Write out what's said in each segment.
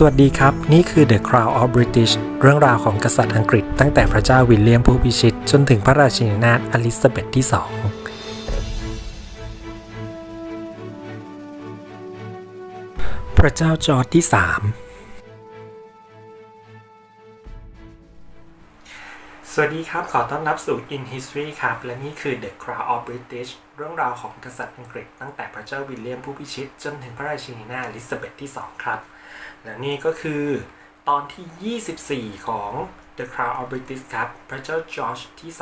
สวัสดีครับ นี่คือ The Crown of British เรื่องราวของกษัตริย์อังกฤษตั้งแต่พระเจ้าวิลเลียมผู้พิชิต จนถึงพระราชินีนาถอลิซาเบธที่ 2 พระเจ้าจอร์จที่ 3 สวัสดีครับ ขอต้อนรับสู่ In History ครับ และนี่คือ The Crown of British เรื่องราวของกษัตริย์อังกฤษตั้งแต่พระเจ้าวิลเลียมผู้พิชิต จนถึงพระราชินีนาถอลิซาเบธที่ 2 ครับ และนี่ก็คือตอนที่ 24 ของ The Crown of British ครับพระเจ้าจอร์จที่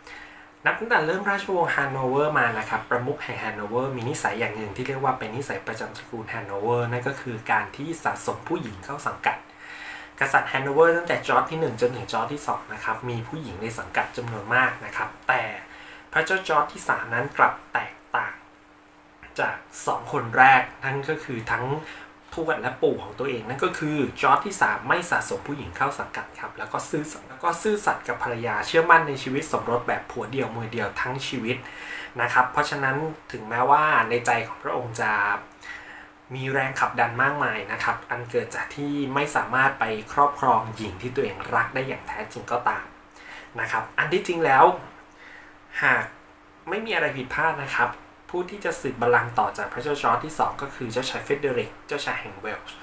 3 นับตั้งแต่เริ่มราชวงศ์ฮันโนเวอร์มานะครับ ประมุขแห่งฮันโนเวอร์มีนิสัยอย่างหนึ่งที่เรียกว่าเป็นนิสัยประจำตระกูลฮันโนเวอร์นั่นก็คือการที่สะสมผู้หญิงเข้าสังกัด กษัตริย์ฮันโนเวอร์ตั้งแต่จอร์จที่ 1 จนถึงจอร์จที่2นะครับมีผู้หญิงในสังกัดจำนวนมากนะครับ แต่พระเจ้าจอร์จที่ 3 นั้นกลับแตกต่างจาก 2 คนแรกนั่นก็คือทั้ง ทวดและปู่ของตัวเองนั่นก็คือจอร์จที่ 3 ไม่สะสมผู้หญิงเข้าสังกัดครับ แล้วก็ซื่อแล้วก็ซื่อสัตย์กับภรรยาเชื่อมั่นในชีวิตสมรสแบบผัวเดียวมือเดียวทั้งชีวิตนะครับ เพราะฉะนั้นถึงแม้ว่าในใจของพระองค์จะมีแรงขับดันมากมายนะครับ อันเกิดจากที่ไม่สามารถไปครอบครองหญิงที่ตัวเองรักได้อย่างแท้จริงก็ตามนะครับ อันที่จริงแล้ว หากไม่มีอะไรผิดพลาดนะครับ ผู้ที่จะสืบบัลลังก์ต่อจากพระเจ้าจอร์จที่ 2 ก็คือเจ้าชายเฟเดริก เจ้าชายแห่งเวลส์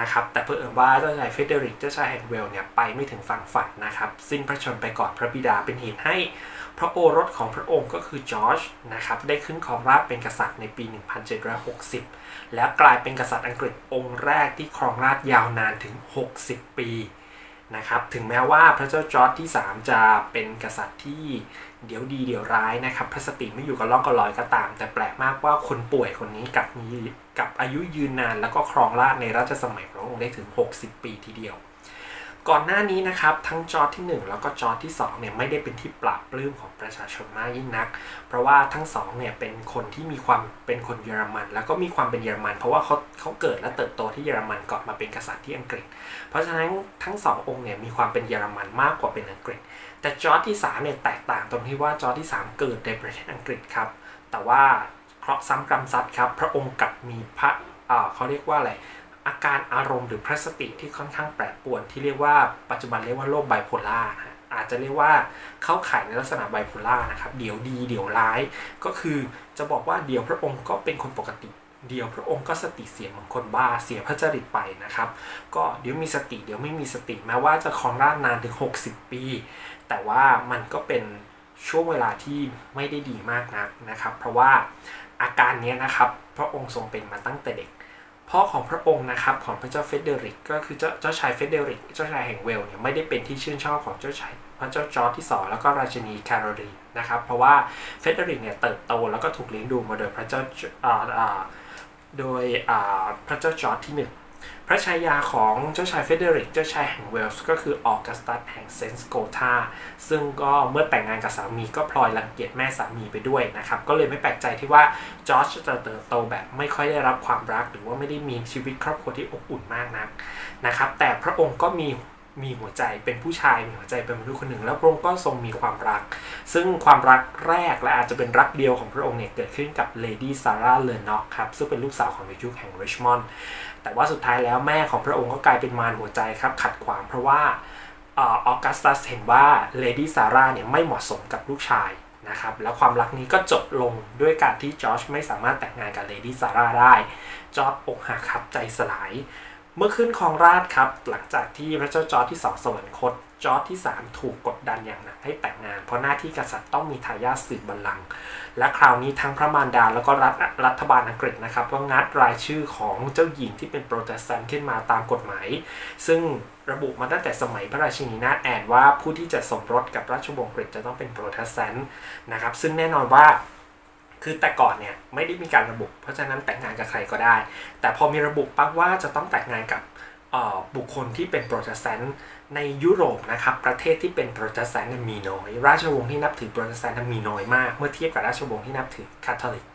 นะครับ แต่เพื่อเอิญว่าเจ้าชายเฟเดริก เจ้าชายแห่งเวลส์เนี่ยไปไม่ถึงฝั่งฝันนะครับ สิ้นพระชนม์ไปก่อนพระบิดาเป็นเหตุให้พระโอรสของพระองค์ก็คือจอร์จนะครับได้ขึ้นครองราชเป็นกษัตริย์ในปี 1760 แล้วกลายเป็นกษัตริย์อังกฤษองค์แรกที่ครองราชย์ยาวนานถึง 60 ปีนะครับถึงแม้ว่าพระเจ้าจอร์จที่ 3 จะเป็นกษัตริย์ที่ เดี๋ยวดีเดี๋ยวร้ายนะครับพระสติไม่อยู่กับล่องกับลอยก็ตาม แต่แปลกมากว่าคนป่วยคนนี้กับมีกับอายุยืนนาน แล้วก็ครองราชในรัชสมัยพระองค์ได้ถึง 60 ปีทีเดียว ก่อนหน้านี้นะครับทั้งจอร์จที่ 1 แล้วก็จอร์จที่2เนี่ยไม่ได้เป็นที่ปราบปลื้มของประชาชนมากยิ่งนัก เพราะว่าทั้งสองเนี่ยเป็นคนที่มีความเป็นคนเยอรมัน แล้วก็มีความเป็นเยอรมัน เพราะว่าเขาเขาเกิดและเติบโตที่เยอรมันก่อนมาเป็นกษัตริย์ที่อังกฤษ เพราะฉะนั้นทั้งสององค์เนี่ยมีความเป็นเยอรมันมากกว่าเป็นอังกฤษ แต่จอร์จที่ 3 เนี่ยแตกต่างตรงที่ว่าจอร์จที่ 3 เกิดในประเทศอังกฤษครับ แต่ว่าเคราะห์ซ้ำกรรมซัดครับ พระองค์กลับมีพระเขาเรียกว่าอะไร อาการอารมณ์หรือพระสติที่ค่อนข้างแปรปรวนที่เรียกว่าปัจจุบันเรียกว่าโรคไบโพล่าอาจจะเรียกว่าเข้าข่ายในลักษณะไบโพล่านะครับ เดี๋ยวดีเดี๋ยวร้าย ก็คือจะบอกว่าเดี๋ยวพระองค์ก็เป็นคนปกติ เดี๋ยวพระองค์ก็สติเสียเหมือนคนบ้าเสียพระจริตไปนะครับ ก็เดี๋ยวมีสติเดี๋ยวไม่มีสติแม้ว่าจะครองราชนานถึง 60 ปี แต่ว่ามันก็เป็นช่วงเวลาที่ไม่ได้ดีมากนักนะครับ เพราะว่าอาการนี้นะครับพระองค์ทรงเป็นมาตั้งแต่เด็กพ่อของพระองค์นะครับของพระเจ้าเฟเดริก ก็คือเจ้าเจ้าชายเฟเดริก เจ้าชายแห่งเวลเนี่ยไม่ได้เป็นที่ชื่นชอบของเจ้าชายพระเจ้าจอร์จที่สองแล้วก็ราชินีแคโรลีนนะครับเพราะว่าเฟเดริกเนี่ยเติบโตแล้วก็ถูกเลี้ยงดูมาโดยพระเจ้าอ่าอ่า โดยพระเจ้าจอร์จที่หนึ่งพระชายาของเจ้าชายเฟเดริก เจ้าชายแห่งเวลส์ก็คือออกัสตัสแห่งเซนส์โกธาซึ่งก็เมื่อแต่งงานกับสามีก็พลอยรังเกียจแม่สามีไปด้วยนะครับ ก็เลยไม่แปลกใจที่ว่าจอร์จจะเติบโตแบบไม่ค่อยได้รับความรัก หรือว่าไม่ได้มีชีวิตครอบครัวที่อบอุ่นมากนักนะครับ แต่พระองค์ก็มี มีหัวใจเป็นผู้ชายมีหัวใจเป็นมนุษย์คนหนึ่ง แล้วพระองค์ก็ทรงมีความรัก ซึ่งความรักแรกและอาจจะเป็นรักเดียวของพระองค์เนี่ยเกิดขึ้นกับเลดี้ซาร่าเลนน็อกครับซึ่งเป็นลูกสาวของดิจุกแห่งริชมอนด์แต่ว่าสุดท้ายแล้วแม่ของพระองค์ก็กลายเป็นมารหัวใจครับขัดขวางเพราะว่าออกัสตัสเห็นว่าเลดี้ซาร่าเนี่ยไม่เหมาะสมกับลูกชายนะครับแล้วความรักนี้ก็จบลงด้วยการที่จอร์จไม่สามารถแต่งงานกับเลดี้ซาร่าได้จอร์จอกหักครับใจสลาย เมื่อขึ้นครองราชครับ หลังจากที่พระเจ้าจอร์จที่สองสวรรคตจอร์จที่ 3 ถูกกดดันอย่างหนักให้แต่งงาน เพราะหน้าที่กษัตริย์ต้องมีทายาทสืบบัลลังก์และคราวนี้ทั้งพระมารดาแล้วก็รัฐรัฐบาลอังกฤษนะครับก็งัดรายชื่อของเจ้าหญิงที่เป็นโปรเตสแตนต์ขึ้นมาตามกฎหมาย ซึ่งระบุมาตั้งแต่สมัยพระราชินีนาถแอนว่าผู้ที่จะสมรสกับราชวงศ์อังกฤษจะต้องเป็นโปรเตสแตนต์นะครับซึ่งแน่นอนว่า คือแต่ก่อนเนี่ยไม่ได้มีการระบุ เพราะฉะนั้นแต่งงานกับใครก็ได้ แต่พอมีระบุปั๊บว่าจะต้องแต่งงานกับบุคคลที่เป็นโปรเตสแตนต์ในยุโรปนะครับประเทศที่เป็นโปรเตสแตนต์มีน้อย ราชวงศ์ที่นับถือโปรเตสแตนต์มีน้อยมาก เมื่อเทียบกับราชวงศ์ที่นับถือคาทอลิก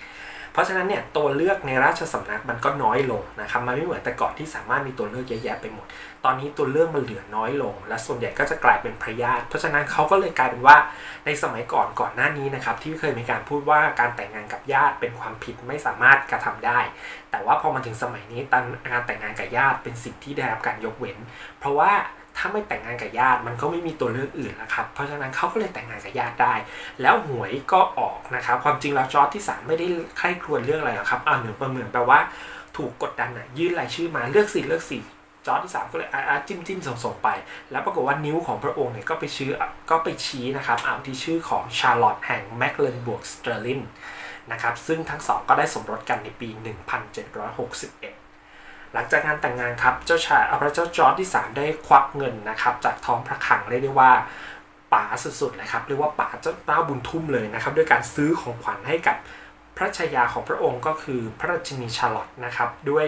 เพราะฉะนั้นเนี่ยตัวเลือกในราชสำนักมันก็น้อยลงนะครับมันไม่เหมือนแต่ก่อนที่สามารถมีตัวเลือกเยอะแยะไปหมด ตอนนี้ตัวเลือกมันเหลือน้อยลง และส่วนใหญ่ก็จะกลายเป็นพระญาติเพราะฉะนั้นเขาก็เลยกลายเป็นว่าในสมัยก่อนก่อนหน้านี้นะครับที่เคยมีการพูดว่าการแต่งงานกับญาติเป็นความผิดไม่สามารถกระทำได้ แต่ว่าพอมาถึงสมัยนี้การแต่งงานกับญาติเป็นสิ่งที่ได้รับการยกเว้น เพราะว่า ถ้าไม่แต่งงานกับญาติมันก็ไม่มีตัวเลือกอื่นแล้วครับ เพราะฉะนั้นเขาก็เลยแต่งงานกับญาติได้ แล้วหวยก็ออกนะครับ ความจริงแล้วจอร์จที่สามไม่ได้ใคร่ครวญเรื่องอะไรหรอกครับอ่าเหนือประเมินแปลว่าถูกกดดันอะยื่นรายชื่อมาเลือกสิเลือกสิจอร์จที่สามก็เลยอาจิ้มจิ้มส่งส่งไป แล้วปรากฏว่านิ้วของพระองค์เนี่ยก็ไปชื่อก็ไปชี้นะครับเอาที่ชื่อของชาร์ลอตแห่งแมคเลนบวกสเตอร์ลินนะครับซึ่งทั้งสองก็ได้สมรสกันในปี 1761 หลังจากงานแต่งงานครับเจ้าชายพระเจ้าจอร์จที่ 3 ได้ควักเงินนะครับจากท้องพระคลังเรียกได้ว่าป๋าสุดๆเลยครับเรียกว่าป๋าเจ้าเต้าบุญทุ่มเลยนะครับด้วยการซื้อของขวัญให้กับพระชายาของพระองค์ก็คือพระราชินีชาร์ลอตนะครับด้วย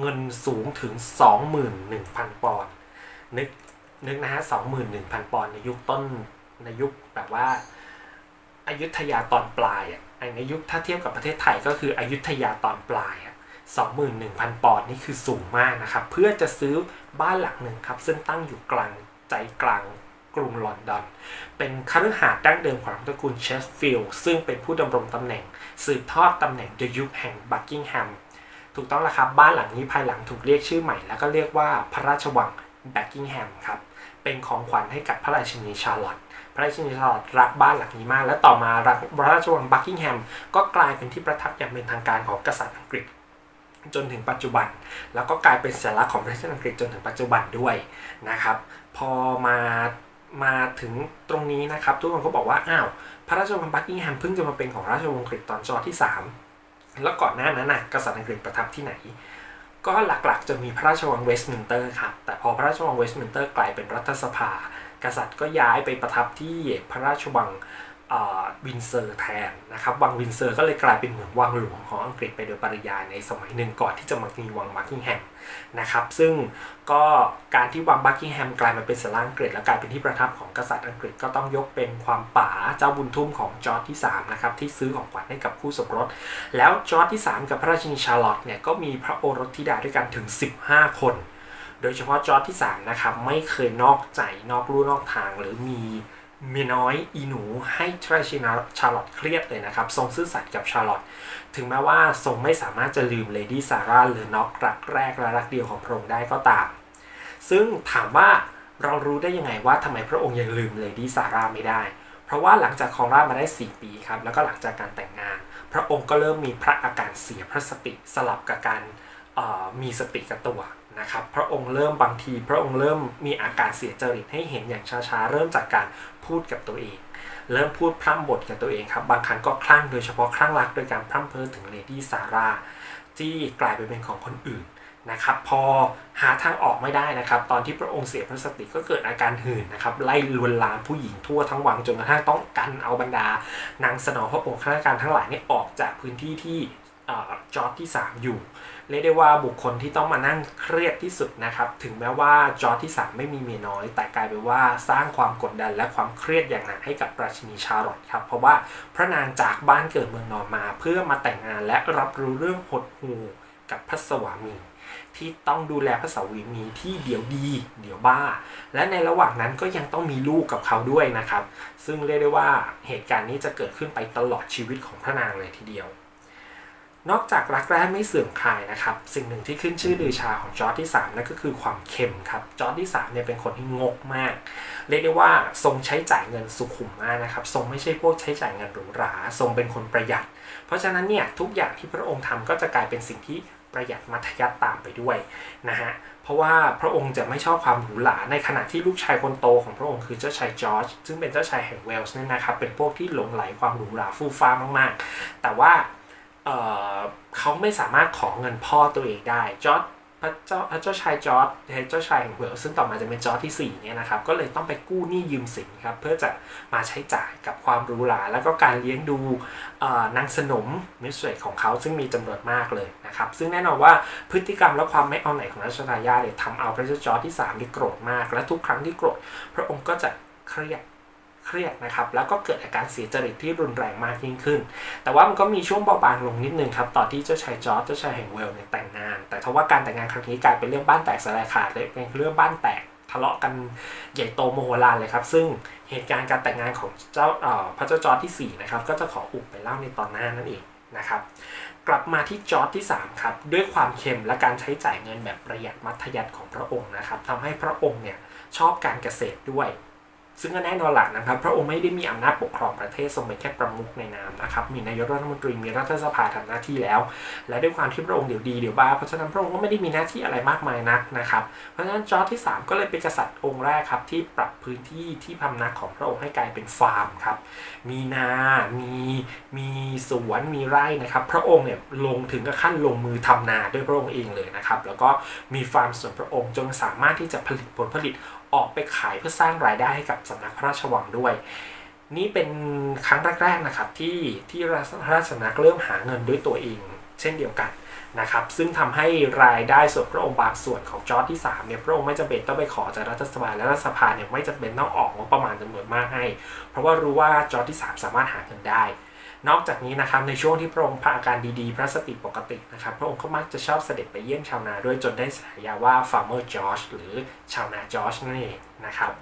เงินสูงถึง 21,000 ปอนด์นึกนึกนะฮะ21,000 ปอนด์ในยุคต้นในยุคแบบว่าอายุทยาตอนปลายอะในยุคถ้าเทียบกับประเทศไทยก็คืออายุธยาตอนปลาย 21,000 ปอนด์นี่คือสูงมากนะครับ เพื่อจะซื้อบ้านหลังหนึ่งครับ ซึ่งตั้งอยู่กลางใจกลางกรุงลอนดอน เป็นคฤหาสน์ดั้งเดิมของตระกูลเชสฟิลด์ซึ่งเป็นผู้ดำรงตำแหน่ง สืบทอดตำแหน่งเดยุคแห่งบักกิงแฮมถูกต้องแล้วครับ บ้านหลังนี้ภายหลังถูกเรียกชื่อใหม่ แล้วก็เรียกว่าพระราชวังบักกิงแฮมครับ เป็นของขวัญให้กับพระราชินีชาร์ลอตต์พระราชินีชาร์ลอตต์รักบ้านหลังนี้มาก และต่อมาพระราชวังบักกิงแฮมก็กลายเป็นที่ประทับอย่างเป็นทางการของกษัตริย์อังกฤษ จนถึงปัจจุบัน แล้วก็กลายเป็นสัญลักษณ์ของประเทศอังกฤษจนถึงปัจจุบันด้วยนะครับ พอมามาถึงตรงนี้นะครับ ทุกคนก็บอกว่าอ้าวพระราชวังบักกิงแฮมเพิ่งจะมาเป็นของราชวงศ์อังกฤษตอนจอที่ 3 แล้วก่อนหน้านั้นน่ะกษัตริย์อังกฤษประทับที่ไหน ก็หลักๆ จะมีพระราชวังเวสต์มินเตอร์ครับแต่พอพระราชวังเวสต์มินเตอร์กลายเป็นรัฐสภา กษัตริย์ก็ย้ายไปประทับที่พระราชวัง วินเซอร์แทนนะครับวังวินเซอร์ก็เลยกลายเป็นเหมือนวังหลวงของอังกฤษไปโดยปริยายในสมัยหนึ่งก่อนที่จะมามีวังบักกิงแฮมนะครับซึ่งก็การที่วังบักกิงแฮมกลายมาเป็นสัญลักษณ์อังกฤษและกลายเป็นที่ประทับของกษัตริย์อังกฤษก็ต้องยกเป็นความป๋าเจ้าบุญทุ่มของจอร์จที่3นะครับที่ซื้อของขวัญให้กับคู่สมรส แล้วจอร์จที่ 3 กับพระราชินีชาร์ลอตต์เนี่ยก็มีพระโอรสธิดาด้วยกันถึง 15 คนโดยเฉพาะจอร์จที่ 3 นะครับ ไม่เคยนอกใจนอกลู่นอกทางหรือมี เมียน้อยอีหนูให้ทรชินาชาร์ลอตเครียดเลยนะครับ ทรงซื่อสัตย์กับชาร์ลอตถึงแม้ว่าทรงไม่สามารถจะลืมเลดี้ซาร่าหรือน็อกรักแรกและรักเดียวของพระองค์ได้ก็ตาม ซึ่งถามว่าเรารู้ได้ยังไงว่าทำไมพระองค์ยังลืมเลดี้ซาร่าไม่ได้ เพราะว่าหลังจากครองราชมาได้ 4 ปีครับ แล้วก็หลังจากการแต่งงาน พระองค์ก็เริ่มมีพระอาการเสียพระสติสลับกับการมีสติกับตัว นะครับพระองค์เริ่มบางที พระองค์เริ่มมีอาการเสียจริตให้เห็นอย่างช้าๆ เริ่มจากการพูดกับตัวเอง เริ่มพูดพร่ำบทกับตัวเองครับ บางครั้งก็คลั่งโดยเฉพาะคลั่งรักโดยการพร่ำเพ้อถึงเลดี้ซาร่าที่กลายไปเป็นของคนอื่นนะครับพอหาทางออกไม่ได้นะครับ ตอนที่พระองค์เสียพระสติก็เกิดอาการหื่นนะครับไล่ลวนลามผู้หญิงทั่วทั้งวังจนกระทั่งต้องกันเอาบรรดานางสนองพระองค์ข้าราชการทั้งหลายนี่ออกจากพื้นที่ที่ จอร์จที่ 3 อยู่ เรียกได้ว่าบุคคลที่ต้องมานั่งเครียดที่สุดนะครับ ถึงแม้ว่าจอร์จที่ 3 ไม่มีเมียน้อย แต่กลายเป็นว่าสร้างความกดดันและความเครียดอย่างหนักให้กับราชินีชาร์ลอตครับ เพราะว่าพระนางจากบ้านเกิดเมืองนอนมา เพื่อมาแต่งงานและรับรู้เรื่องหดหู่กับพระสวามีที่ต้องดูแลพระสวามีที่เดี๋ยวดี เดี๋ยวบ้า และในระหว่างนั้นก็ยังต้องมีลูกกับเขาด้วยนะครับ ซึ่งเรียกได้ว่าเหตุการณ์นี้จะเกิดขึ้นไปตลอดชีวิตของพระนางเลยทีเดียว นอกจากรักแร้ไม่เสื่อมคลายนะครับ สิ่งหนึ่งที่ขึ้นชื่อลือชาของจอร์จที่ 3 นั่นก็คือความเค็มครับจอร์จที่3เนี่ยเป็นคนที่งกมาก เรียกได้ว่าทรงใช้จ่ายเงินสุขุมมากนะครับ ทรงไม่ใช่พวกใช้จ่ายเงินหรูหรา ทรงเป็นคนประหยัด เพราะฉะนั้นเนี่ยทุกอย่างที่พระองค์ทำก็จะกลายเป็นสิ่งที่ประหยัดมัธยัติตามไปด้วยนะฮะ เพราะว่าพระองค์จะไม่ชอบความหรูหราในขณะที่ลูกชายคนโตของพระองค์คือเจ้าชายจอร์จซึ่งเป็นเจ้าชายแห่งเวลส์เนี่ยนะครับเป็นพวกที่หลงไหลความหรูหราฟู่ฟ้ามากๆ แต่ว่า เขาไม่สามารถขอเงินพ่อตัวเองได้จอร์จพระเจ้าพระเจ้าชายจอร์จเจ้าชายแห่งเวลซึ่งต่อมาจะเป็นจอร์จที่4เนี่ยนะครับก็เลยต้องไปกู้หนี้ยืมสินครับเพื่อจะมาใช้จ่ายกับความรูหราแล้วก็การเลี้ยงดูนางสนมมิสเรตของเขาซึ่งมีจำนวนมากเลยนะครับซึ่งแน่นอนว่าพฤติกรรมและความไม่เอาไหนของราชทายาทเนี่ยทำเอาพระเจ้าจอร์จที่3นี่โกรธมาก และทุกครั้งที่โกรธพระองค์ก็จะเครียด เครียดนะครับ แล้วก็เกิดอาการเสียจริตที่รุนแรงมากยิ่งขึ้น แต่ว่ามันก็มีช่วงเบาบางลงนิดนึงครับ ตอนที่เจ้าชายจอร์จเจ้าชายแห่งเวลเนี่ยแต่งงาน แต่ทว่าการแต่งงานครั้งนี้กลายเป็นเรื่องบ้านแตกสลายขาดเลยเป็นเรื่องบ้านแตกทะเลาะกันใหญ่โตโมโหลานเลยครับ ซึ่งเหตุการณ์การแต่งงานของเจ้าเอ่อพระเจ้าจอร์จที่4นะครับก็จะขออุบไปเล่าในตอนหน้านั่นเองนะครับกลับมาที่จอร์จที่ 3 ครับ ด้วยความเค็มและการใช้จ่ายเงินแบบประหยัดมัธยัติของพระองค์นะครับทำให้พระองค์เนี่ยชอบการเกษตรด้วย ซึ่งก็แน่นอนหลักนะครับ พระองค์ไม่ได้มีอำนาจปกครองประเทศทรงเป็นแค่ประมุขในนามนะครับ มีนายกรัฐมนตรีมีรัฐสภาทำหน้าที่แล้ว และด้วยความที่พระองค์เดี๋ยวดีเดี๋ยวบ้าเพราะฉะนั้นพระองค์ก็ไม่ได้มีหน้าที่อะไรมากมายนักนะครับเพราะฉะนั้นจอร์จที่ 3 ก็เลยเป็นกษัตริย์องค์แรกครับที่ปรับพื้นที่ที่พำนักของพระองค์ให้กลายเป็นฟาร์มครับมีนามีมีสวนมีไร่นะครับ พระองค์เนี่ยลงถึงกับขั้นลงมือทำนาด้วยพระองค์เองเลยนะครับแล้วก็มีฟาร์มส่วนพระองค์จนสามารถที่จะผลิตผลผลิต ออกไปขายเพื่อสร้างรายได้ให้กับสำนักพระราชวังด้วย นี่เป็นครั้งแรกๆนะครับที่ที่ราชสำนักเริ่มหาเงินด้วยตัวเอง เช่นเดียวกันนะครับ ซึ่งทำให้รายได้ส่วนพระองค์บางส่วนของจอร์จที่3เนี่ยพระองค์ไม่จำเป็นต้องไปขอจากรัฐสภาและรัฐสภาเนี่ยไม่จำเป็นต้องออกงบประมาณจำนวนมากให้ เพราะว่ารู้ว่าจอร์จที่ 3 สามารถหาเงินได้ นอกจากนี้นะครับในช่วงที่พระองค์พระอาการดีๆ พระสติปกตินะครับพระองค์ก็มักจะชอบเสด็จไปเยี่ยมชาวนาด้วยจนได้ฉายาว่า farmer George หรือชาวนาจอร์จนั่นเองนะครับ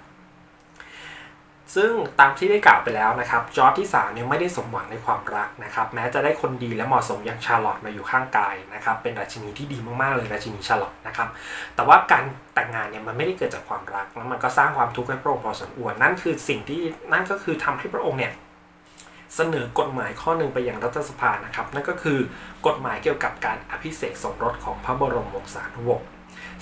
ซึ่งตามที่ได้กล่าวไปแล้วนะครับจอร์จที่3เนี่ยไม่ได้สมหวังในความรักนะครับแม้จะได้คนดีและเหมาะสมอย่างชาร์ลอตมาอยู่ข้างกายนะครับเป็นราชินีที่ดีมากๆเลยราชินีชาร์ลอตนะครับแต่ว่าการแต่งงานเนี่ยมันไม่ได้เกิดจากความรักแล้วมันก็สร้างความทุกข์ให้พระองค์พอสมควรนั่นคือสิ่งที่นั่นก็คือทำให้พระองค์เนี่ย เสนอกฎหมายข้อหนึ่งไปยังรัฐสภานะครับ นั่นก็คือกฎหมายเกี่ยวกับการอภิเษกสมรสของพระบรมวงศานุวงศ์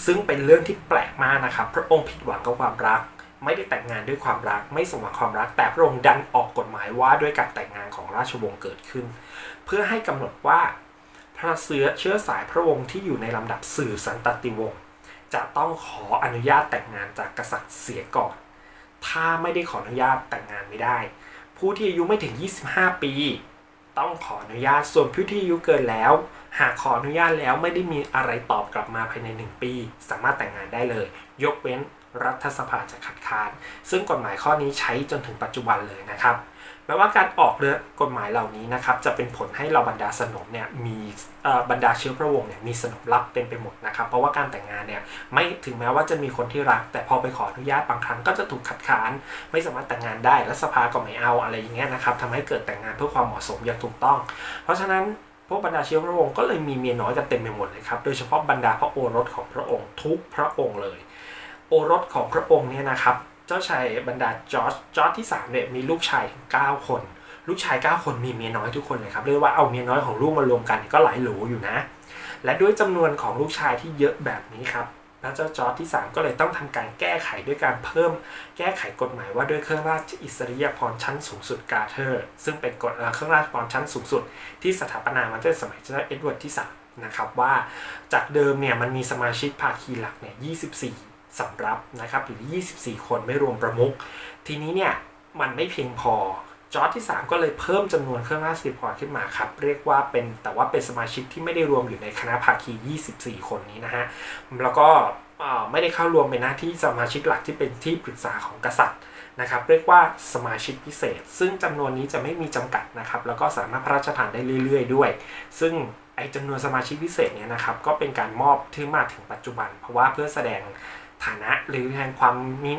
ซึ่งเป็นเรื่องที่แปลกมากนะครับ พระองค์ผิดหวังกับความรัก ไม่ได้แต่งงานด้วยความรัก ไม่สมหวังความรัก แต่พระองค์ดันออกกฎหมายว่าด้วยการแต่งงานของราชวงศ์เกิดขึ้น เพื่อให้กำหนดว่าพระเสือเชื้อสายพระวงศ์ที่อยู่ในลำดับสื่อสันตติวงศ์จะต้องขออนุญาตแต่งงานจากกษัตริย์เสียก่อน ถ้าไม่ได้ขออนุญาตแต่งงานไม่ได้ ผู้ที่อายุไม่ถึง 25 ปี ต้องขออนุญาตส่วนผู้ที่อายุเกินแล้ว หากขออนุญาตแล้วไม่ได้มีอะไรตอบกลับมาภายใน 1 ปี สามารถแต่งงานได้เลย ยกเว้นรัฐสภาจะขัดค้าน ซึ่งกฎหมายข้อนี้ใช้จนถึงปัจจุบันเลยนะครับ แม้ว่าการออกเรือกฎหมายเหล่านี้นะครับจะเป็นผลให้เราบรรดาสนมเนี่ยมีบรรดาเชื้อพระวงศ์เนี่ยมีสนมรับเต็มไปหมดนะครับ เพราะว่าการแต่งงานเนี่ยไม่ถึงแม้ว่าจะมีคนที่รัก แต่พอไปขออนุญาตบางครั้งก็จะถูกขัดค้าน ไม่สามารถแต่งงานได้และสภาก็ไม่เอาอะไรอย่างเงี้ยนะครับทำให้เกิดแต่งงานเพื่อความเหมาะสมอย่างถูกต้อง เพราะฉะนั้นพวกบรรดาเชื้อพระวงศ์ก็เลยมีเมียน้อยกันเต็มไปหมดเลยครับโดยเฉพาะบรรดาพระโอรสของพระองค์ทุกพระองค์เลย โอรสของพระองค์เนี่ยนะครับ เจ้าชายบรรดาจอร์จจอร์จที่3เนี่ยมีลูกชาย 9 คน ลูกชาย 9 คนมีเมียน้อยทุกคนเลยครับเรียกว่าเอาเมียน้อยของลูกมารวมกันก็หลายหลูอยู่นะ และด้วยจำนวนของลูกชายที่เยอะแบบนี้ครับพระเจ้าจอร์จที่ 3 ก็เลยต้องทำการแก้ไขด้วยการเพิ่มแก้ไขกฎหมายว่าด้วยเครื่องราชอิสริยาภรณ์ชั้นสูงสุดกาเทอร์ ซึ่งเป็นกฎเอ่อเครื่องราชภรณ์ชั้นสูงสุด ที่สถาปนามาตั้งแต่สมัยเจ้าเอ็ดเวิร์ดที่3นะครับว่าจากเดิมเนี่ยมันมีสมาชิกภาคีหลักเนี่ย 24 สำรับนะครับหรือ24 คนไม่รวมประมุขทีนี้เนี่ยมันไม่เพียงพอจอร์จที่ 3 ก็เลยเพิ่มจำนวนเครื่องราชสิพอร์ตขึ้นมาครับ เรียกว่าเป็นแต่ว่าเป็นสมาชิกที่ไม่ได้รวมอยู่ในคณะภาคี 24 คนนี้นะฮะ แล้วก็ไม่ได้เข้ารวมเป็นหน้าที่สมาชิกหลักที่เป็นที่ปรึกษาของกษัตริย์นะครับ เรียกว่าสมาชิกพิเศษ ซึ่งจำนวนนี้จะไม่มีจำกัดนะครับ แล้วก็สามารถพระราชทานได้เรื่อย ๆ ด้วย ซึ่งไอ้จำนวนสมาชิกพิเศษเนี่ยนะครับ ก็เป็นการมอบที่มาถึงปัจจุบัน เพราะว่าเพื่อแสดง ฐานะหรือแทนความมี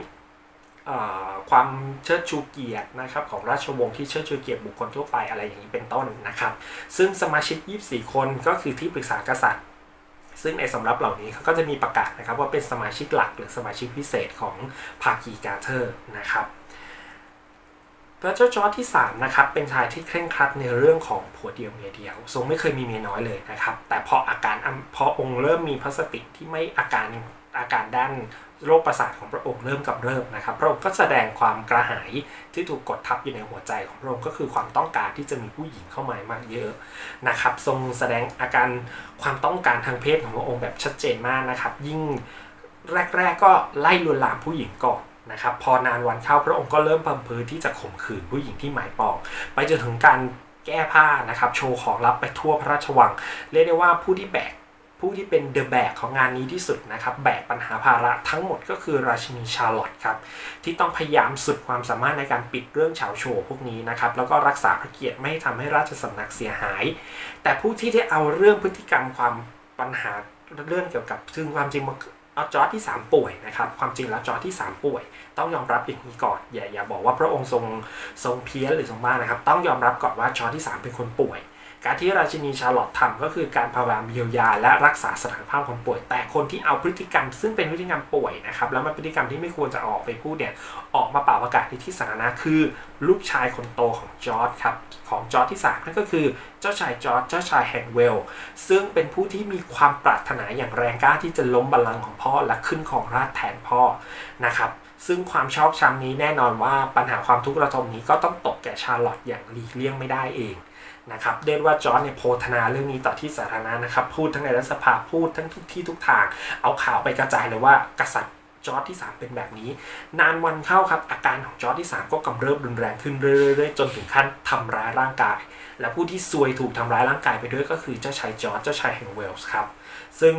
เอ่อความเชิดชูเกียรตินะครับของราชวงศ์ที่เชิดชูเกียรติบุคคลทั่วไปอะไรอย่างนี้เป็นต้นนะครับ ซึ่งสมาชิก 24 คนก็คือที่ปรึกษากษัตริย์ ซึ่งในสำรับเหล่านี้เขาก็จะมีประกาศนะครับว่าเป็นสมาชิกหลักหรือสมาชิกพิเศษของภาคีกาเทอร์นะครับพระเจ้าจอร์จที่3นะครับเป็นชายที่เคร่งครัดในเรื่องของผัวเดียวเมียเดียว ทรงไม่เคยมีเมียน้อยเลยนะครับ แต่พออาการพอองค์เริ่มมีพระสติที่ไม่อาการ อาการด้านโรคประสาทของพระองค์เริ่มกำเริบนะครับ พระองค์ก็แสดงความกระหายที่ถูกกดทับอยู่ในหัวใจของพระองค์ก็คือความต้องการที่จะมีผู้หญิงเข้ามามากเยอะนะครับ ทรงแสดงอาการความต้องการทางเพศของพระองค์แบบชัดเจนมากนะครับ ยิ่งแรก ๆ ก็ไล่ลวนลามผู้หญิงก่อนนะครับ พอนานวันเข้าพระองค์ก็เริ่มพำเพอที่จะข่มขืนผู้หญิงที่หมายปอง ไปจนถึงการแก้ผ้านะครับ โชว์ของลับไปทั่วพระราชวัง เรียกได้ว่าผู้ที่แบก ผู้ที่เป็นเดอะแบกของงานนี้ที่สุดนะครับ แบกปัญหาภาระทั้งหมดก็คือราชินีชาร์ลอตครับ ที่ต้องพยายามสุดความสามารถในการปิดเรื่องเฉาโชว์พวกนี้นะครับ แล้วก็รักษาพระเกียรติไม่ให้ทำให้ราชสำนักเสียหาย แต่ผู้ที่ได้เอาเรื่องพฤติกรรมความปัญหาเรื่องเกี่ยวกับซึ่งความจริงมันเอาจอร์จที่ 3 ป่วยนะครับความจริงแล้วจอร์จที่ 3 ป่วย ต้องยอมรับอย่างนี้ก่อนอย่าอย่าบอกว่าพระองค์ทรงทรงเพี้ยนหรือทรงบ้านะครับ ต้องยอมรับก่อนว่าจอร์จที่ 3 เป็นคนป่วย การที่ราชินีชาร์ลอตทำก็คือการพยายามเยียวยาและรักษาสถานภาพคนป่วย แต่คนที่เอาพฤติกรรม ซึ่งเป็นพฤติกรรมป่วยนะครับแล้วมันพฤติกรรมที่ไม่ควรจะออกไปพูดเนี่ยออกมาเป่าประกาศในที่สาธารณะคือ ลูกชายคนโตของจอร์จครับของจอร์จที่3นั่นก็คือเจ้าชายจอร์จเจ้าชายแห่งเวล ซึ่งเป็นผู้ที่มีความปรารถนาอย่างแรงกล้าที่จะล้มบัลลังก์ของพ่อและขึ้นของราชแทนพ่อนะครับ ซึ่งความชอบชังนี้แน่นอนว่าปัญหาความทุกข์ระทมนี้ก็ต้องตกแก่ชาร์ลอตอย่างหลีกเลี่ยงไม่ได้เองนะครับเรียกว่าจอร์จเนี่ยโพธนาเรื่องนี้ต่อที่สาธารณะนะครับ พูดทั้งในรัฐสภาพูดทั้งทุกที่ทุกทาง เอาข่าวไปกระจายเลยว่ากษัตริย์จอร์จที่ 3 เป็นแบบนี้ นานวันเข้าครับ อาการของจอร์จที่ 3 ก็กำเริบรุนแรงขึ้นเรื่อยๆจนถึงขั้นทำร้ายร่างกาย และผู้ที่ซวยถูกทำร้ายร่างกายไปด้วยก็คือเจ้าชายจอร์จเจ้าชายแห่งเวลส์ครับ ซึ่ง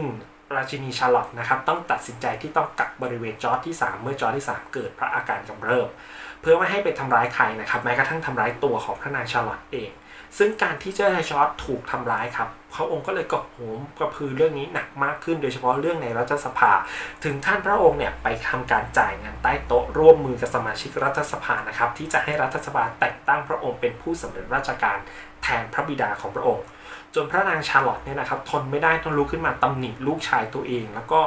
ราชินีชาร์ลอตนะครับต้องตัดสินใจที่ต้องกักบริเวณจอร์จที่ 3 เมื่อจอร์จที่ 3 เกิดพระอาการกำเริบเพื่อไม่ให้ไปทำร้ายใครนะครับแม้กระทั่งทำร้ายตัวของพระนางชาร์ลอตเอง ซึ่งการที่เจ้าชายจอร์จถูกทำร้ายครับพระองค์ก็เลยกระโหมกระพือเรื่องนี้หนักมากขึ้น โดยเฉพาะเรื่องในรัฐสภา ถึงท่านพระองค์เนี่ยไปทำการจ่ายเงินใต้โต๊ะร่วมมือกับสมาชิกรัฐสภานะครับที่จะให้รัฐสภาแต่งตั้งพระองค์เป็นผู้สำเร็จราชการแทนพระบิดาของพระองค์ จนพระนางชาร์ลอตเนี่ยนะครับทนไม่ได้ต้องลุกขึ้นมาตำหนิลูกชายตัวเอง แล้วก็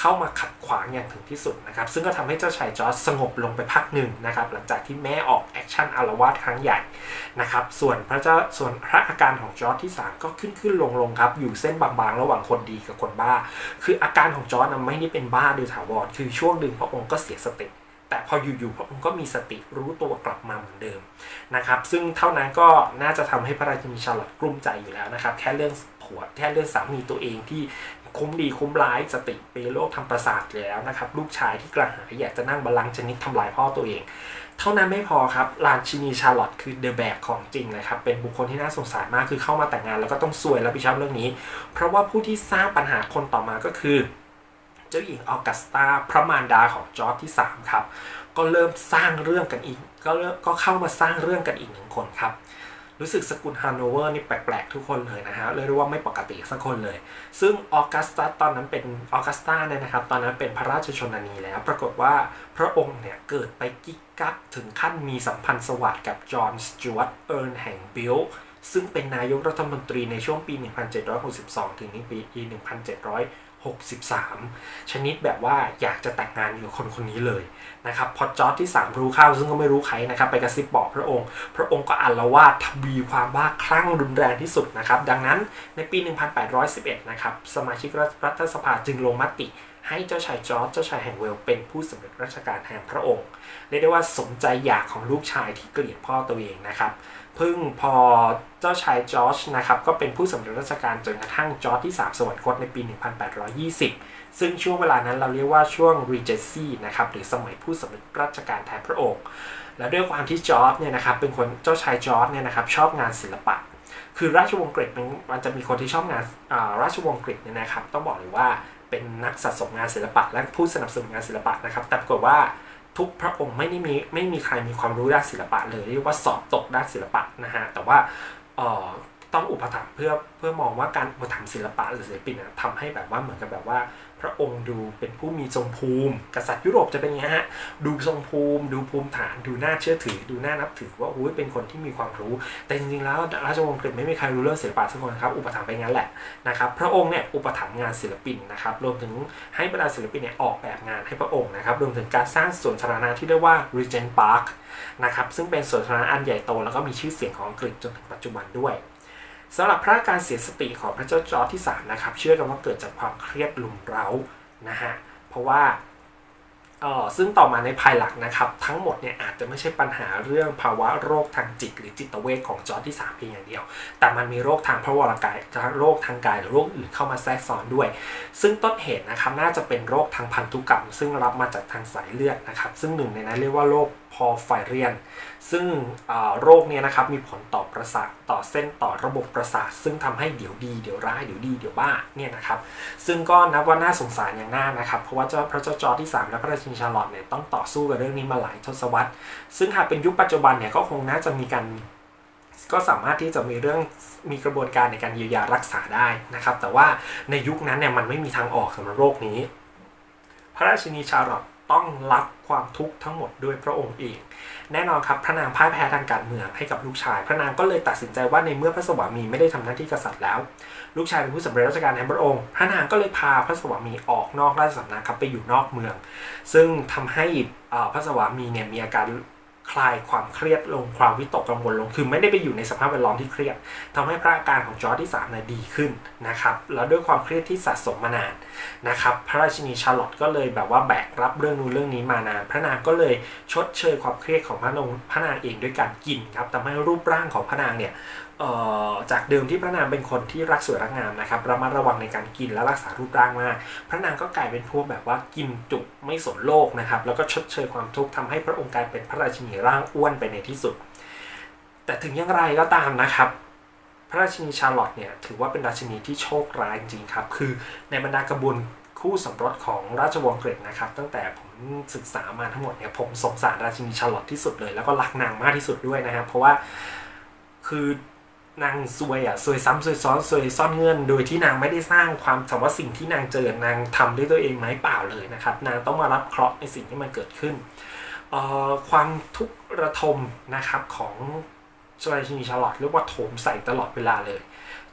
เข้ามาขัดขวางอย่างถึงที่สุดนะครับซึ่งก็ทำให้เจ้าชายจอร์จสงบลงไปพักหนึ่งนะครับหลังจากที่แม่ออกแอคชั่นอารวาสครั้งใหญ่นะครับส่วนพระเจ้าส่วนพระอาการของจอร์จที่ 3 ก็ขึ้นขึ้นลงลงครับอยู่เส้นบางๆ ระหว่างคนดีกับคนบ้า คืออาการของจอร์จนะไม่ได้เป็นบ้าโดยถาวรคือช่วงหนึ่งพระองค์ก็เสียสติ แต่พออยู่ๆพระองค์ก็มีสติรู้ตัวกลับมาเหมือนเดิมนะครับ ซึ่งเท่านั้นก็น่าจะทำให้พระราชินีชาร์ลอตกลุ้มใจอยู่แล้วนะครับ แค่เรื่องผัวแค่เรื่องสามีตัวเองที่คุ้มดีคุ้มร้ายสติเปโรคทำประสาทแล้วนะครับ ลูกชายที่กระหายอยากจะนั่งบัลลังก์ชนิดทำลายพ่อตัวเอง เท่านั้นไม่พอครับราชินีชาร์ลอตคือเดอะแบกของจริงเลยครับเป็นบุคคลที่น่าสงสารมากคือเข้ามาแต่งงานแล้วก็ต้องซวยรับผิดชอบเรื่องนี้ เพราะว่าผู้ที่สร้างปัญหาคนต่อมาก็คือ เจ้าหญิงออกัสตาพระมารดาของจอร์จที่ 3 ครับ ก็เริ่มสร้างเรื่องกันอีก ก็เริ่มก็เข้ามาสร้างเรื่องกันอีกหนึ่งคนครับ รู้สึกสกุลฮานโนเวอร์นี่แปลกๆ ทุกคนเลยนะฮะเรียกได้ว่าไม่ปกติสักคนเลย ซึ่งออกัสตาตอนนั้นเป็นออกัสตาเนี่ยนะครับ ตอนนั้นเป็นพระราชชนนีแล้ว ปรากฏว่าพระองค์เนี่ยเกิดไปกิ๊กกักถึงขั้นมีสัมพันธ์สวัสดิ์กับจอห์นสจวตเอิร์นแห่งบิลซึ่งเป็นนายกรัฐมนตรีในช่วงปี 1762 ถึงปี 1700 63 ชนิดแบบว่าอยากจะแต่งงานอยู่กับคนคนนี้เลยนะครับพอจอร์ดที่ 3 รู้เข้าซึ่งก็ไม่รู้ใครนะครับไปกระซิบบอกพระองค์ พระองค์ก็อาลวาดทวีความบ้าคลั่งรุนแรงที่สุดนะครับ ดังนั้นในปี 1811 นะครับ สมาชิกรัฐสภาจึงลงมติ ให้เจ้าชายจอร์จเจ้าชายแห่งเวลเป็นผู้สำเร็จราชการแทนพระองค์เรียกได้ว่าสมใจอยากของลูกชายที่เกลียดพ่อตัวเองนะครับพึ่งพอเจ้าชายจอร์จนะครับก็เป็นผู้สำเร็จราชการจนกระทั่งจอร์จที่ 3 สวรรคตในปี 1820 ซึ่งช่วงเวลานั้นเราเรียกว่าช่วง Regency นะครับหรือสมัยผู้สำเร็จราชการแทนพระองค์ และด้วยความที่จอร์จเนี่ยนะครับเป็นคนเจ้าชายจอร์จเนี่ยนะครับชอบงานศิลปะคือราชวงศ์กรีกมันจะมีคนที่ชอบงานอาราชวงศ์กรีกเนี่ยนะครับ ต้องบอกเลยว่า เป็นนักสะสมงานศิลปะ และผู้สนับสนุนงานศิลปะนะครับ แต่ปรากฏว่าทุกพระองค์ไม่ได้มีไม่มีใครมีความรู้ด้านศิลปะเลยเรียกว่าสอบตกด้านศิลปะนะฮะแต่ว่าต้องอุปถัมภ์เพื่อเพื่อมองว่าการอุปถัมภ์ศิลปะหรือศิลปินทำให้แบบว่าเหมือนกับแบบว่า พระองค์ดูเป็นผู้มีทรงภูมิ กษัตริย์ยุโรปจะเป็นไงฮะดูทรงภูมิ ดูภูมิฐาน ดูน่าเชื่อถือ ดูน่านับถือว่าอุ้ยเป็นคนที่มีความรู้ แต่จริงๆแล้วราชวงศ์กรีกไม่มีใครรู้เรื่องศิลปะสักคนครับอุปถัมภ์ไปงั้นแหละนะครับพระองค์เนี่ยอุปถัมภ์งานศิลปินนะครับรวมถึงให้บรรดาศิลปินเนี่ยออกแบบงานให้พระองค์นะครับรวมถึงการสร้างสวนสาธารณะที่เรียกว่า Regent Park นะครับซึ่งเป็นสวนสาธารณะอันใหญ่โตแล้วก็มีชื่อเสียงของอังกฤษจนถึงปัจจุบันด้วย สำหรับพระอาการเสียสติของพระเจ้าจอร์ที่3นะครับเชื่อกันว่าเกิดจากความเครียดลุมเร้านะฮะเพราะว่าเออซึ่งต่อมาในภายหลังนะครับทั้งหมดเนี่ยอาจจะไม่ใช่ปัญหาเรื่องภาวะโรคทางจิต หรือจิตเวชของจอร์ที่3เพียงอย่างเดียว แต่มันมีโรคทางพระวรกายโรคทางกายหรือโรคอื่นเข้ามาแทรกซ้อนด้วย ซึ่งต้นเหตุนะครับน่าจะเป็นโรคทางพันธุกรรม ซึ่งรับมาจากทางสายเลือดนะครับซึ่งหนึ่งในนั้นเรียกว่าโรค อไฟเรียน ซึ่งโรคเนี้นะครับมีผลต่อประสาทต่อเส้นต่อระบบประสาท ซึ่งทำให้เดี๋ยวดีเดี๋ยวร้ายเดี๋ยวดีเดี๋ยวบ้าเนี่ยนะครับซึ่งก็นับว่าน่าสงสารอย่างมานะครับเพราะว่าเจ้าพระเจ้าจอร์จที่ 3 และพระราชินีชาร์ลอตเนี่ยต้องต่อสู้กับเรื่องนี้มาหลายทศวรรษ ซึ่งหากเป็นยุคปัจจุบันเนี่ยก็คงน่าจะมีการก็สามารถที่จะมีเรื่องมีกระบวนการในการเยียวยารักษาได้นะครับ แต่ว่าในยุคนั้นเนี่ยมันไม่มีทางออกสำหรับโรคนี้ พระราชินีชาร์ลอต ต้องรับความทุกข์ทั้งหมดด้วยพระองค์เอง แน่นอนครับพระนางพ่ายแพ้ทางการเมืองให้กับลูกชาย พระนางก็เลยตัดสินใจว่าในเมื่อพระสวามีไม่ได้ทำหน้าที่กษัตริย์แล้ว ลูกชายเป็นผู้สำเร็จราชการแทนพระองค์ พระนางก็เลยพาพระสวามีออกนอกราชสำนักครับไปอยู่นอกเมือง ซึ่งทำให้อ่าพระสวามีเนี่ยมีอาการ คลายความเครียดลงความวิตกกังวลลง คือไม่ได้ไปอยู่ในสภาพแวดล้อมที่เครียดทำให้พระอาการของจอร์จที่3เนี่ยดีขึ้นนะครับ แล้วด้วยความเครียดที่สะสมมานานนะครับ พระราชินีชาร์ลอตก็เลยแบบว่าแบกรับเรื่องนู้นเรื่องนี้มานาน พระนางก็เลยชดเชยความเครียดของพระนางพระนางเองด้วยการกินครับทำให้รูปร่างของพระนางเนี่ย จากเดิมที่พระนางเป็นคนที่รักสวยรักงามนะครับระมัดระวังในการกินและรักษารูปร่างมาก พระนางก็กลายเป็นพวกแบบว่ากินจุไม่สนโลกนะครับแล้วก็ชดเชยความทุกข์ทำให้พระองค์กลายเป็นพระราชินีร่างอ้วนไปในที่สุด แต่ถึงอย่างไรก็ตามนะครับพระราชินีชาร์ลอตต์เนี่ยถือว่าเป็นราชินีที่โชคร้ายจริงๆครับ คือในบรรดากระบวนคู่สมรสของราชวงศ์อังกฤษนะครับ ตั้งแต่ผมศึกษามาทั้งหมดเนี่ยผมสงสารราชินีชาร์ลอตต์ที่สุดเลย แล้วก็รักนางมากที่สุดด้วยนะครับ เพราะว่าคือ นางซวยอะซวยซ้ำซวยซ้อนซวยซ่อนเงื่อนโดยที่นางไม่ได้สร้างความสมว่าสิ่งที่นางเจอนางทำด้วยตัวเองไหมเปล่าเลยนะครับ นางต้องมารับเคราะห์ในสิ่งที่มันเกิดขึ้นออความทุกข์ระทมนะครับของชราชินีชาลอตเรียกว่าโถมใส่ตลอดเวลาเลย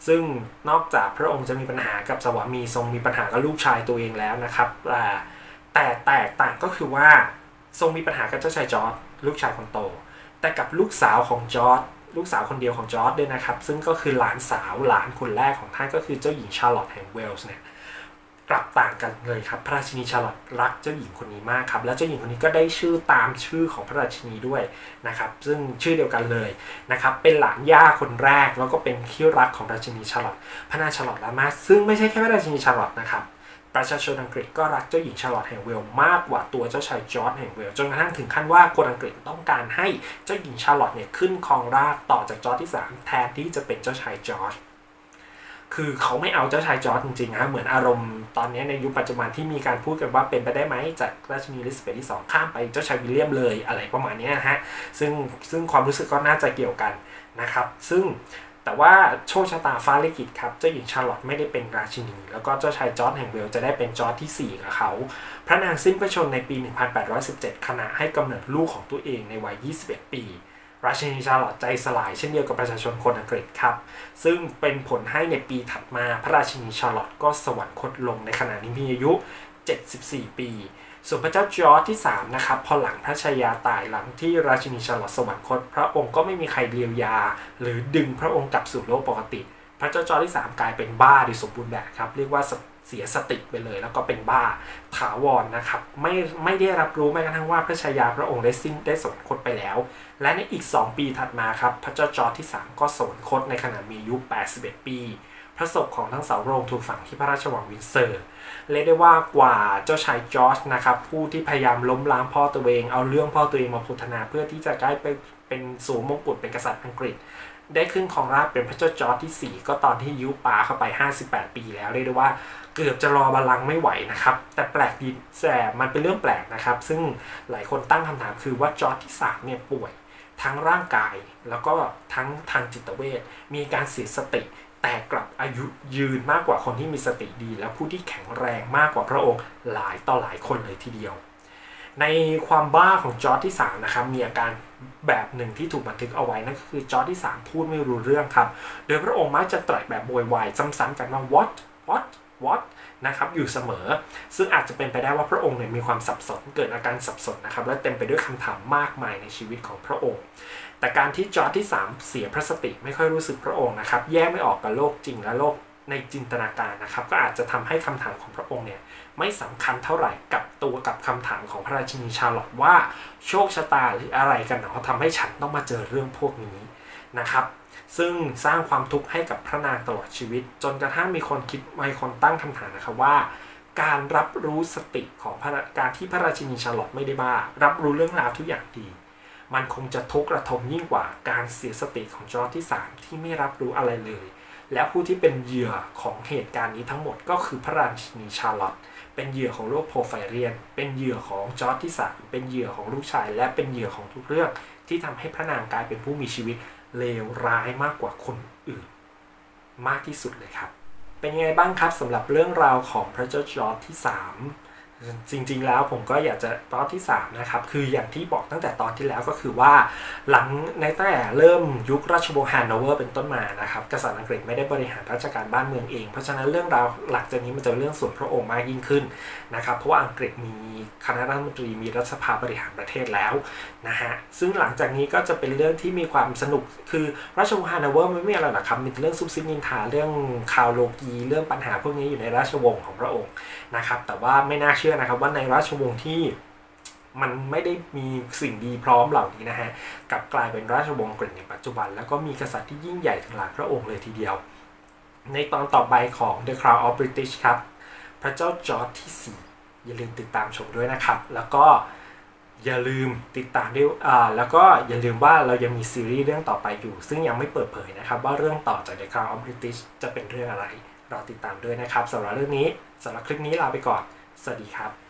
ซึ่งนอกจากพระองค์จะมีปัญหากับสวามีทรงมีปัญหากับลูกชายตัวเองแล้วนะครับแต่แตกต่างก็คือว่าทรงมีปัญหากับเจ้าชายจอร์จลูกชายคนโต แต่กับลูกสาวของจอร์จ ลูกสาวคนเดียวของจอร์จด้วยนะครับ ซึ่งก็คือหลานสาวหลานคนแรกของท่านก็คือเจ้าหญิงชาร์ลอตต์แห่งเวลส์เนี่ยกลับต่างกันเลยครับ พระราชินีชาร์ลอตต์รักเจ้าหญิงคนนี้มากครับ และเจ้าหญิงคนนี้ก็ได้ชื่อตามชื่อของพระราชินีด้วยนะครับ ซึ่งชื่อเดียวกันเลยนะครับ เป็นหลานย่าคนแรกแล้วก็เป็นที่รักของราชินีชาร์ลอตต์พระนางชาร์ลอตต์ละมาซึ่งไม่ใช่แค่พระราชินีชาร์ลอตต์นะครับ ประชาชนอังกฤษก็รักเจ้าหญิงชาร์ลอตแห่งเวล์มากกว่าตัวเจ้าชายจอร์จแห่งเวล์จนกระทั่งถึงขั้นว่าคนอังกฤษต้องการให้เจ้าหญิงชาร์ลอตเนี่ยขึ้นครองราชต่อจากจอร์จที่ 3 แทนที่จะเป็นเจ้าชายจอร์จคือเขาไม่เอาเจ้าชายจอร์จจริงๆนะเหมือนอารมณ์ตอนนี้ในยุคปัจจุบันที่มีการพูดกันว่าเป็นไปได้ไหมจากราชินีลิซาเบธที่2ข้ามไปเจ้าชายวิลเลียมเลยอะไรประมาณนี้นะฮะซึ่งซึ่งความรู้สึกก็น่าจะเกี่ยวกันนะครับ ซึ่ง แต่ว่าโชคชะตาฟ้าลิขิตครับ เจ้าหญิงชาร์ลอตต์ไม่ได้เป็นราชินี แล้วก็เจ้าชายจอร์จแห่งเวลจะได้เป็นจอร์จที่ 4 กับเขา พระนางสิ้นพระชนในปี 1817 ขณะให้กำเนิดลูกของตัวเองในวัย 21 ปี ราชินีชาร์ลอตต์ใจสลายเช่นเดียวกับประชาชนคนอังกฤษครับ ซึ่งเป็นผลให้ในปีถัดมาพระราชินีชาร์ลอตต์ก็สวรรคตลงในขณะนี้มีอายุ 74 ปี ส่วนพระเจ้าจอร์จที่ 3 นะครับ พอหลังพระชายาตายหลังที่ราชินีชาลอตสวรรคต พระองค์ก็ไม่มีใครเลียวยา หรือดึงพระองค์กลับสู่โลกปกติ พระเจ้าจอร์จที่ 3 กลายเป็นบ้าโดยสมบูรณ์แบบครับ เรียกว่าเสียสติไปเลย แล้วก็เป็นบ้าถาวรนะครับ ไม่ไม่ได้รับรู้แม้กระทั่งว่าพระชายาพระองค์ได้สิ้นได้สวรรคตไปแล้ว และในอีก 2 ปีถัดมาครับพระเจ้าจอร์จที่ 3 ก็สวรรคตในขณะมีอายุ81 ปี พระศพของทั้งสองพรงถูกฝังที่พระราชวังวินเซอร์เรียกได้ว่ากว่าเจ้าชายจอร์จนะครับผู้ที่พยายามล้มล้างพ่อตัวเอง เอาเรื่องพ่อตัวเองมาพูดนาเพื่อที่จะได้ไปเป็นสวมมงกุฎเป็นกษัตริย์อังกฤษ ได้ขึ้นครองราชเป็นพระเจ้าจอร์จที่ 4 ก็ตอนที่ยุปาเข้าไป 58 ปีแล้วเรียกได้ว่าเกือบจะรอบัลลังก์ไม่ไหวนะครับ แต่แปลกดีแต่มันเป็นเรื่องแปลกนะครับ ซึ่งหลายคนตั้งคำถามคือว่าจอร์จที่3เนี่ยป่วยทั้งร่างกายแล้วก็ทั้งทางจิตเวชมีการเสียสติ แต่กลับอายุยืนมากกว่าคนที่มีสติดี และผู้ที่แข็งแรงมากกว่าพระองค์หลายต่อหลายคนเลยทีเดียว ในความบ้าของจอร์จที่3นะครับมีอาการแบบหนึ่งที่ถูกบันทึกเอาไว้นั่นก็คือจอร์จที่ 3 พูดไม่รู้เรื่องครับ โดยพระองค์มักจะตรัสแบบโวยวายซ้ำๆกันว่า what what what นะครับอยู่เสมอ ซึ่งอาจจะเป็นไปได้ว่าพระองค์เนี่ยมีความสับสนเกิดอาการสับสนนะครับและเต็มไปด้วยคำถามมากมายในชีวิตของพระองค์ แต่การที่จอร์จที่ 3 เสียพระสติไม่ค่อยรู้สึกพระองค์นะครับ แยกไม่ออกกับโลกจริงและโลกในจินตนาการนะครับ ก็อาจจะทำให้คำถามของพระองค์เนี่ยไม่สำคัญเท่าไหร่กับตัวกับคำถามของพระราชินีชาลอตต์ว่าโชคชะตาหรืออะไรกันหนอทำให้ฉันต้องมาเจอเรื่องพวกนี้นะครับ ซึ่งสร้างความทุกข์ให้กับพระนางตลอดชีวิต จนกระทั่งมีคนคิดมีคนตั้งคำถามนะครับว่า การรับรู้สติของการที่พระราชินีชาลอตต์ไม่ได้บ้า รับรู้เรื่องราวทุกอย่างดี มันคงจะทุกข์ระทมยิ่งกว่าการเสียสติของจอร์จที่ 3 ที่ไม่รับรู้อะไรเลย และผู้ที่เป็นเหยื่อของเหตุการณ์นี้ทั้งหมดก็คือพระราชินีชาร์ลอตเป็นเหยื่อของโรคโพไฟเรียน เป็นเหยื่อของจอร์จที่ 3 เป็นเหยื่อของลูกชาย และเป็นเหยื่อของทุกเรื่อง ที่ทำให้พระนางกลายเป็นผู้มีชีวิตเลวร้ายมากกว่าคนอื่น มากที่สุดเลยครับ เป็นยังไงบ้างครับสำหรับเรื่องราวของพระเจ้าจอร์จที่ 3 จริงๆแล้วผมก็อยากจะตอนที่3นะครับคืออย่างที่บอกตั้งแต่ตอนที่แล้วก็คือว่า หลังในตั้งแต่เริ่มยุคราชวงศ์ฮันโนเวอร์เป็นต้นมานะครับกษัตริย์อังกฤษไม่ได้บริหารราชการบ้านเมืองเอง เพราะฉะนั้นเรื่องราวหลังจากนี้มันจะเป็นเรื่องส่วนพระองค์มากยิ่งขึ้นนะครับเพราะว่าอังกฤษมีคณะรัฐมนตรีมีรัฐสภาบริหารประเทศแล้วนะฮะซึ่งหลังจากนี้ก็จะเป็นเรื่องที่มีความสนุกคือราชวงศ์ฮันโนเวอร์ไม่มีอะไรหรอกครับมีเรื่องซุบซิบนินทาเรื่องข่าวโลกีเรื่องปัญหาพวกนี้อยู่ในราชวงศ์ของพระองค์นะครับแต่ว่าไม่น่าเชื่อนะครับว่าในราชวงศ์ที่มันไม่ได้มีสิ่งดีพร้อมเหล่านี้นะฮะกลับกลายเป็นราชวงศ์อังกในปัจจุบัน แล้วก็มีกษัตริย์ที่ยิ่งใหญ่ถึงหลายพระองค์เลยทีเดียว ในตอนต่อไปของ The Crown of British ครับ พระเจ้าจอร์จที่ 4 อย่าลืมติดตามชมด้วยนะครับ แล้วก็อย่าลืมติดตามด้วยอ่าแล้วก็อย่าลืมว่าเรายังมีซีรีส์เรื่องต่อไปอยู่ ซึ่งยังไม่เปิดเผยนะครับ ว่าเรื่องต่อจาก The Crown of British จะเป็นเรื่องอะไรรอติดตามด้วยนะครับสำหรับเรื่องนี้สำหรับคลิปนี้ลาไปก่อน สวัสดีครับ